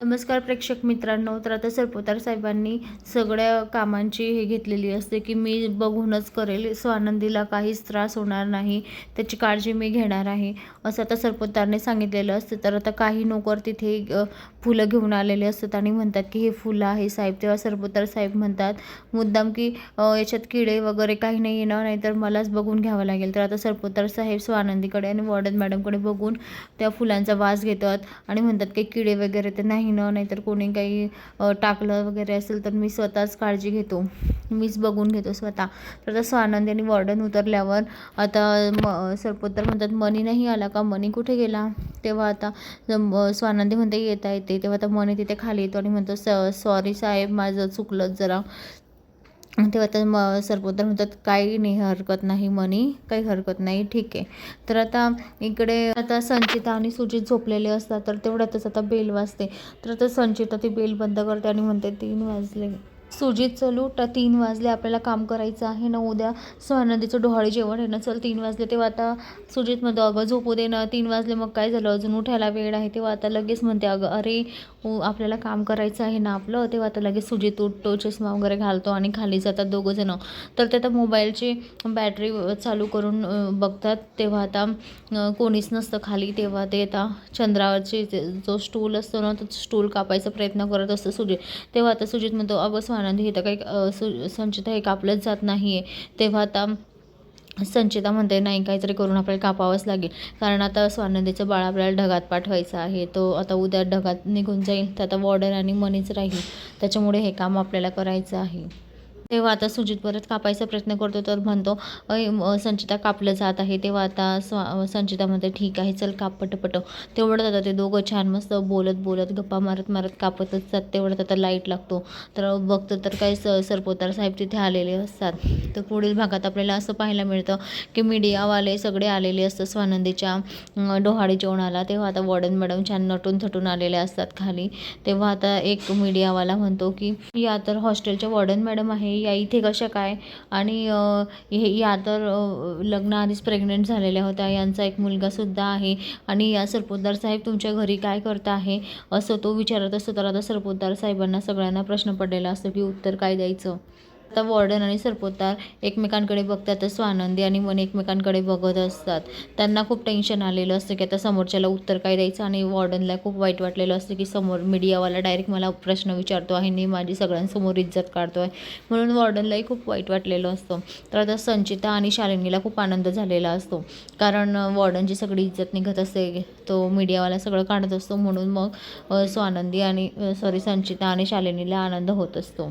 नमस्कार प्रेक्षक मित्रांनो तर आता सरपोतार साहेबांनी सगळ्या कामांची हे घेतलेली असते की मी बघूनच करेल. स्वानंदीला काहीच त्रास होणार नाही. त्याची काळजी मी घेणार आहे. असं आता सरपोतारने सांगितलेलं असतं. तर आता काही नोकर तिथे फुलं घेऊन आलेले असतात आणि म्हणतात की हे फुलं आहे साहेब. तेव्हा सरपोतार साहेब म्हणतात मुद्दाम की याच्यात किडे वगैरे काही नाही येणार नाही तर मलाच बघून घ्यावं लागेल. तर आता सरपोतार साहेब स्वानंदीकडे आणि वॉर्डन मॅडमकडे बघून त्या फुलांचा वास घेतात आणि म्हणतात की किडे वगैरे ते नाही ना नाहीतर कोणी काही टाकलं वगैरे असेल तर मी स्वतःच काळजी घेतो. मीच बघून घेतो स्वतः. तर तसं आनंदी आणि वॉर्डन उतरल्यावर आता म सरपोतर म्हणतात मनी नाही आला का? मनी कुठे गेला? तेव्हा आता म- स्वानंदी म्हणते येता येते. तेव्हा आता मनी तिथे खाली येतो आणि म्हणतो स सॉरी साहेब माझं चुकलं जरा. तेव्हा तर मग सर्वोत्तर म्हणतात काही नाही हरकत नाही मनी काही हरकत नाही ठीक आहे. तर आता इकडे आता संचिता आणि सुजित झोपलेले असतात तर तेवढ्यातच आता बेल वाजते. तर आता संचिता ती बेल बंद करते आणि म्हणते तीन वाजले. सुजित चलू. ट तीन वाजले. आपल्याला काम करायचं आहे. ना उद्या स्वानंदीचं डोहाळे जेवण आहे. ना चल तीन वाजले. तेव्हा आता सुजित म्हणतो अगं झोपू दे ना. तीन वाजले. मग काय झालं? अजून उठायला वेळ आहे. तेव्हा आता लगेच म्हणते अगं अरे आपल्याला काम करायचं आहे ना आपलं. तेव्हा आता लगेच सुजित उठतो चष्मा वगैरे घालतो आणि खाली जातात दोघंजणं तर ते आता मोबाईलची बॅटरी चालू करून बघतात. तेव्हा आता कोणीच नसतं खाली. तेव्हा ते आता चंद्रावरची जो स्टूल असतो ना तो स्टूल कापायचा प्रयत्न करत असतं सुजित. तेव्हा आता सुजित म्हणतो अगं आनंद हे तर काही सु संचिता हे कापलंच जात नाही आहे तेव्हा आता संचिता म्हणते नाही काहीतरी करून आपल्याला कापावंच लागेल. कारण आता स्वानंदीचं बाळ आपल्याला ढगात पाठवायचं आहे. तो आता उद्या ढगात निघून जाईल. तर आता वॉर्डर आणि मनीच राहील. त्याच्यामुळे हे काम आपल्याला करायचं आहे. तेव्हा आता सुजित परत कापायचा प्रयत्न करतो तर म्हणतो संचिता कापलं जात आहे. तेव्हा आता स्वा संचिता म्हणते ठीक आहे चल काप पटपट. तेवढं आता ते दोघं छान मस्त बोलत बोलत गप्पा मारत मारत कापतच जात. तेवढ्यात आता लाइट लागतो. तर बघतो तर काही स सरपोतार साहेब तिथे आलेले असतात. तर पुढील भागात आपल्याला असं पाहायला मिळतं की मीडियावाले सगळे आलेले असतात स्वानंदीच्या डोहाळी डोहाळे जेवणाला. तेव्हा आता वॉर्डन मॅडम छान नटून थटून आलेले असतात खाली. तेव्हा आता एक मीडियावाला म्हणतो की या तर हॉस्टेलच्या वॉर्डन मॅडम आहे या इथे कशा काय? आणि हे या तर लग्नाआधीच प्रेग्नेंट झालेल्या होत्या. यांचा एक मुलगासुद्धा आहे. आणि या सरपोतदार साहेब तुमच्या घरी काय करता आहे? असं तो विचारत असतो. तर आता सरपोतदार साहेबांना सगळ्यांना प्रश्न पडलेला असतो की उत्तर काय द्यायचं? आता वॉर्डन आणि सरपोतार एकमेकांकडे बघतात तर स्वानंदी आणि मन एकमेकांकडे बघत असतात. त्यांना खूप टेन्शन आलेलं असतं की आता समोरच्याला उत्तर काय द्यायचं आणि वॉर्डनला खूप वाईट वाटलेलं असतं की समोर मीडियावाला डायरेक्ट मला प्रश्न विचारतो आहे आणि माझी सगळ्यांसमोर इज्जत काढतो आहे म्हणून वॉर्डनलाही खूप वाईट वाटलेलं असतं. तर आता संचिता आणि शालिनीला खूप आनंद झालेला असतो. कारण वॉर्डनची सगळी इज्जत निघत असते तो मीडियावाला सगळं काढत असतो. म्हणून मग स्वानंदी आणि सॉरी संचिता आणि शालिनीला आनंद होत असतो.